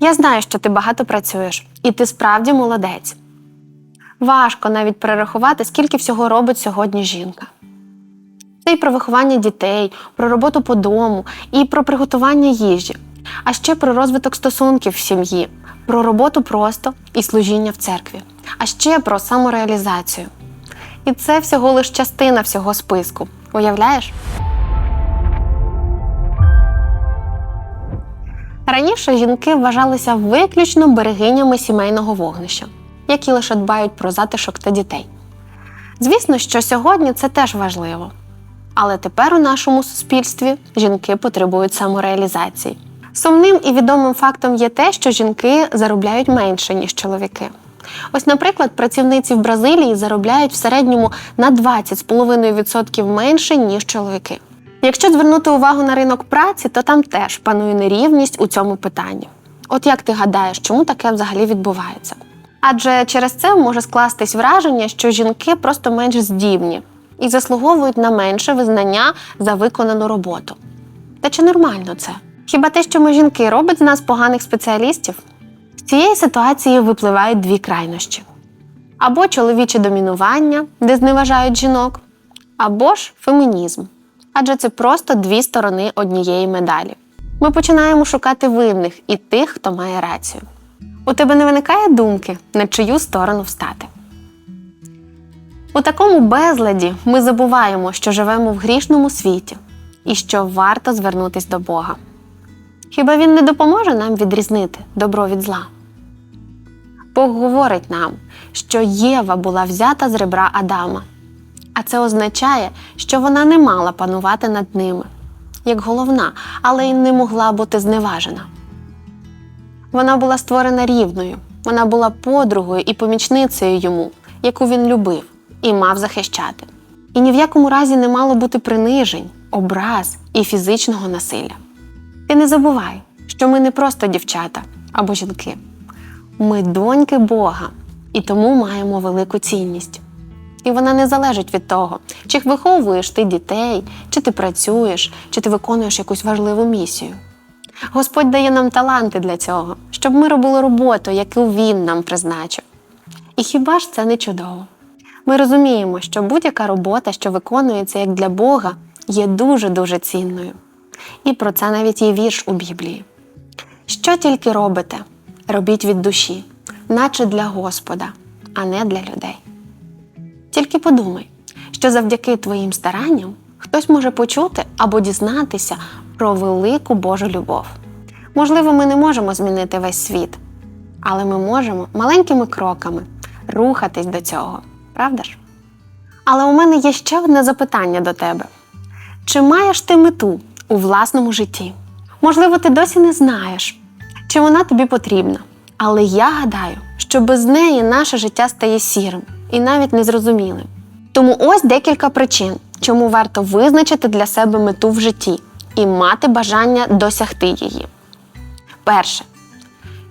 Я знаю, що ти багато працюєш, і ти справді молодець. Важко навіть перерахувати, скільки всього робить сьогодні жінка. Це і про виховання дітей, про роботу по дому, і про приготування їжі, а ще про розвиток стосунків в сім'ї, про роботу просто і служіння в церкві, а ще про самореалізацію. І це всього лиш частина всього списку. Уявляєш? Раніше жінки вважалися виключно берегинями сімейного вогнища, які лише дбають про затишок та дітей. Звісно, що сьогодні це теж важливо. Але тепер у нашому суспільстві жінки потребують самореалізації. Сумним і відомим фактом є те, що жінки заробляють менше, ніж чоловіки. Ось, наприклад, працівниці в Бразилії заробляють в середньому на 20,5% менше, ніж чоловіки. Якщо звернути увагу на ринок праці, то там теж панує нерівність у цьому питанні. От як ти гадаєш, чому таке взагалі відбувається? Адже через це може скластись враження, що жінки просто менш здібні і заслуговують на менше визнання за виконану роботу. Та чи нормально це? Хіба те, що ми жінки, робить з нас поганих спеціалістів? З цієї ситуації випливають дві крайнощі: або чоловіче домінування, де зневажають жінок, або ж фемінізм. Адже це просто дві сторони однієї медалі. Ми починаємо шукати винних і тих, хто має рацію. У тебе не виникає думки, на чию сторону встати. У такому безладі ми забуваємо, що живемо в грішному світі і що варто звернутись до Бога. Хіба він не допоможе нам відрізнити добро від зла? Бог говорить нам, що Єва була взята з ребра Адама, а це означає, що вона не мала панувати над ними, як головна, але й не могла бути зневажена. Вона була створена рівною, вона була подругою і помічницею йому, яку він любив і мав захищати. І ні в якому разі не мало бути принижень, образ і фізичного насилля. Ти не забувай, що ми не просто дівчата або жінки. Ми доньки Бога і тому маємо велику цінність. І вона не залежить від того, чи виховуєш ти дітей, чи ти працюєш, чи ти виконуєш якусь важливу місію. Господь дає нам таланти для цього, щоб ми робили роботу, яку Він нам призначив. І хіба ж це не чудово? Ми розуміємо, що будь-яка робота, що виконується як для Бога, є дуже-дуже цінною. І про це навіть є вірш у Біблії. Що тільки робите, робіть від душі, наче для Господа, а не для людей. Тільки подумай, що завдяки твоїм старанням хтось може почути або дізнатися про велику Божу любов. Можливо, ми не можемо змінити весь світ, але ми можемо маленькими кроками рухатись до цього, правда ж? Але у мене є ще одне запитання до тебе: чи маєш ти мету у власному житті? Можливо, ти досі не знаєш, чи вона тобі потрібна. Але я гадаю, що без неї наше життя стає сірим і навіть незрозумілим. Тому ось декілька причин, чому варто визначити для себе мету в житті і мати бажання досягти її. Перше.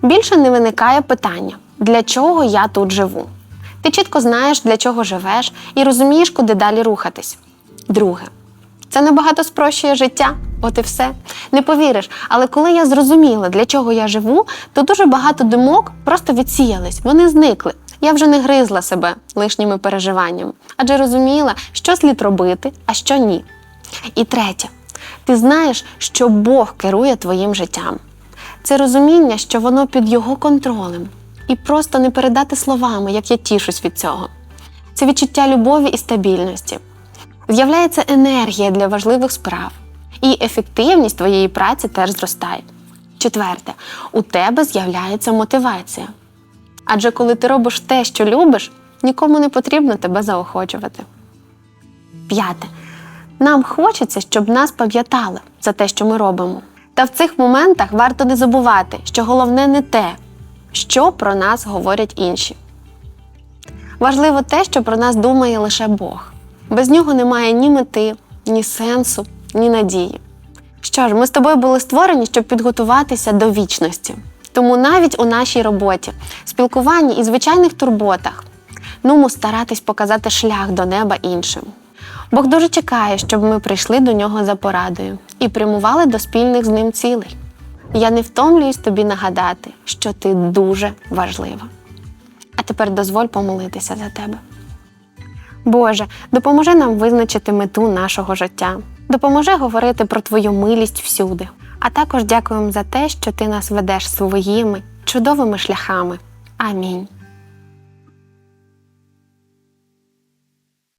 Більше не виникає питання, для чого я тут живу. Ти чітко знаєш, для чого живеш, і розумієш, куди далі рухатись. Друге. Це набагато спрощує життя, от і все. Не повіриш, але коли я зрозуміла, для чого я живу, то дуже багато думок просто відсіялись, вони зникли. Я вже не гризла себе лишніми переживаннями, адже розуміла, що слід робити, а що ні. І третє, ти знаєш, що Бог керує твоїм життям. Це розуміння, що воно під його контролем, і просто не передати словами, як я тішусь від цього. Це відчуття любові і стабільності. З'являється енергія для важливих справ, і ефективність твоєї праці теж зростає. Четверте, у тебе з'являється мотивація. Адже коли ти робиш те, що любиш, нікому не потрібно тебе заохочувати. П'яте. Нам хочеться, щоб нас пам'ятали за те, що ми робимо. Та в цих моментах варто не забувати, що головне не те, що про нас говорять інші. Важливо те, що про нас думає лише Бог. Без нього немає ні мети, ні сенсу, ні надії. Що ж, ми з тобою були створені, щоб підготуватися до вічності. Тому навіть у нашій роботі, спілкуванні і звичайних турботах нумо старатись показати шлях до неба іншим. Бог дуже чекає, щоб ми прийшли до нього за порадою і прямували до спільних з ним цілей. Я не втомлююсь тобі нагадати, що ти дуже важлива. А тепер дозволь помолитися за тебе. Боже, допоможи нам визначити мету нашого життя. Допоможи говорити про Твою милість всюди. А також дякуємо за те, що ти нас ведеш своїми чудовими шляхами. Амінь.